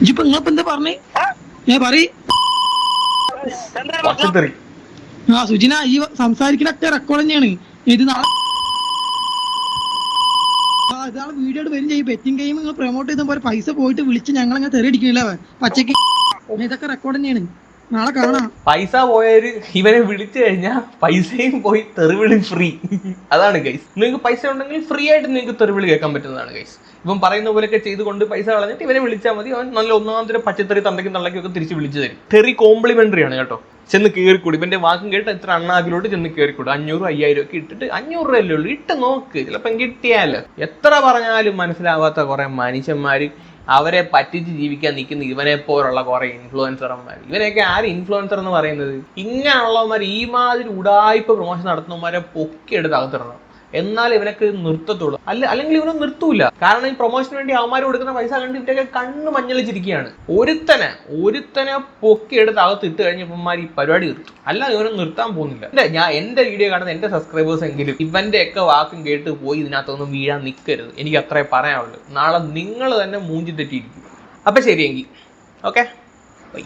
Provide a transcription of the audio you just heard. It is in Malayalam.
ഇജിപ്പോ നിങ്ങളിപ്പോ എന്താ പറഞ്ഞേ? ഞാൻ പറയ്. ആ സുജിന ഈ സംസാരിക്കണൊക്കെ റെക്കോർഡ് തന്നെയാണ്. ഇത് നാളെ ആ, ഇതാണ് വീഡിയോ വരും ചെയ്യും. ബെറ്റിംഗ് ഗെയിം നിങ്ങൾ പ്രൊമോട്ട് ചെയ്ത പോലെ പൈസ പോയിട്ട് വിളിച്ച് ഞങ്ങൾ അങ്ങനെ തെറി പച്ചക്ക് ഇതൊക്കെ റെക്കോർഡ് തന്നെയാണ്. നാളെ കാണാം. പൈസ പോയവര് ഇവനെ വിളിച്ചു കഴിഞ്ഞാൽ പൈസയും പോയി തെറിവിളി ഫ്രീ അതാണ് ഗൈസ് നിങ്ങൾക്ക് പൈസ ഉണ്ടെങ്കിൽ ഫ്രീ ആയിട്ട് നിങ്ങൾക്ക് തെറിവിളി കേൾക്കാൻ പറ്റുന്നതാണ് ഗൈസ് ഇവൻ പറയുന്ന പോലെയൊക്കെ ചെയ്തുകൊണ്ട് പൈസ കളഞ്ഞിട്ട് ഇവനെ വിളിച്ചാൽ മതി. അവൻ നല്ല ഒന്നാമത്തെ തരം പച്ചത്തെറി തന്തയ്ക്കും തള്ളയ്ക്കും ഒക്കെ തിരിച്ച് വിളിച്ചു തരും. തെറി കോംപ്ലിമെന്ററി ആണ് കേട്ടോ. ചെന്ന് കയറിക്കൂടി ഇവന്റെ വാക്കും കേട്ട് എത്ര അണ്ണാക്കിലോട്ട് ചെന്ന് കയറിക്കൂടി അഞ്ഞൂറ് അയ്യായിരം ഒക്കെ ഇട്ടിട്ട് അഞ്ഞൂറ് രൂപയല്ലേ ഉള്ളൂ? ഇട്ട് നോക്ക്. ചിലപ്പം കിട്ടിയാൽ എത്ര പറഞ്ഞാലും മനസ്സിലാവാത്ത കുറേ മനുഷ്യന്മാർ അവരെ പറ്റിച്ച് ജീവിക്കാൻ നിൽക്കുന്ന ഇവനെ പോലുള്ള കുറെ ഇൻഫ്ലുവൻസർമാർ ഇവനെയൊക്കെ ആര് ഇൻഫ്ലുവൻസർ എന്ന് പറയുന്നത്? ഇങ്ങനെയുള്ളവന്മാർ ഈ മാതിരി ഉടായ്പ പ്രൊമോഷൻ നടത്തുന്നവന്മാരെ പൊക്കിയെടുത്ത് അകത്തിടണം. എന്നാൽ ഇവനൊക്കെ നിർത്തത്തുള്ളൂ. അല്ല അല്ലെങ്കിൽ ഇവനെ നിർത്തൂല. കാരണം ഈ പ്രൊമോഷന് വേണ്ടി അവന്മാർ കൊടുക്കുന്ന പൈസ കണ്ട് ഇവരൊക്കെ കണ്ണ് മഞ്ഞളിച്ചിരിക്കുകയാണ്. ഒരുത്തനെ ഒരുത്തനെ പൊക്കിയെടുത്ത് അകത്ത് ഇട്ട് കഴിഞ്ഞപ്പോന്മാർ ഈ പരിപാടി നിർത്തും. അല്ല ഇവനെ നിർത്താൻ പോകുന്നില്ല. അല്ലെ ഞാൻ എന്റെ വീഡിയോ കാണുന്ന എന്റെ സബ്സ്ക്രൈബേഴ്സ് എങ്കിലും ഇവന്റെ ഒക്കെ വാക്കും കേട്ട് പോയി ഇതിനകത്തൊന്നും വീഴാൻ നിൽക്കരുത് എനിക്ക് അത്രേ പറയാനുള്ളൂ. നാളെ നിങ്ങൾ തന്നെ മൂഞ്ചി തെറ്റിയിരിക്കും. അപ്പൊ ശരിയെങ്കിൽ. ഓക്കെ? ബൈ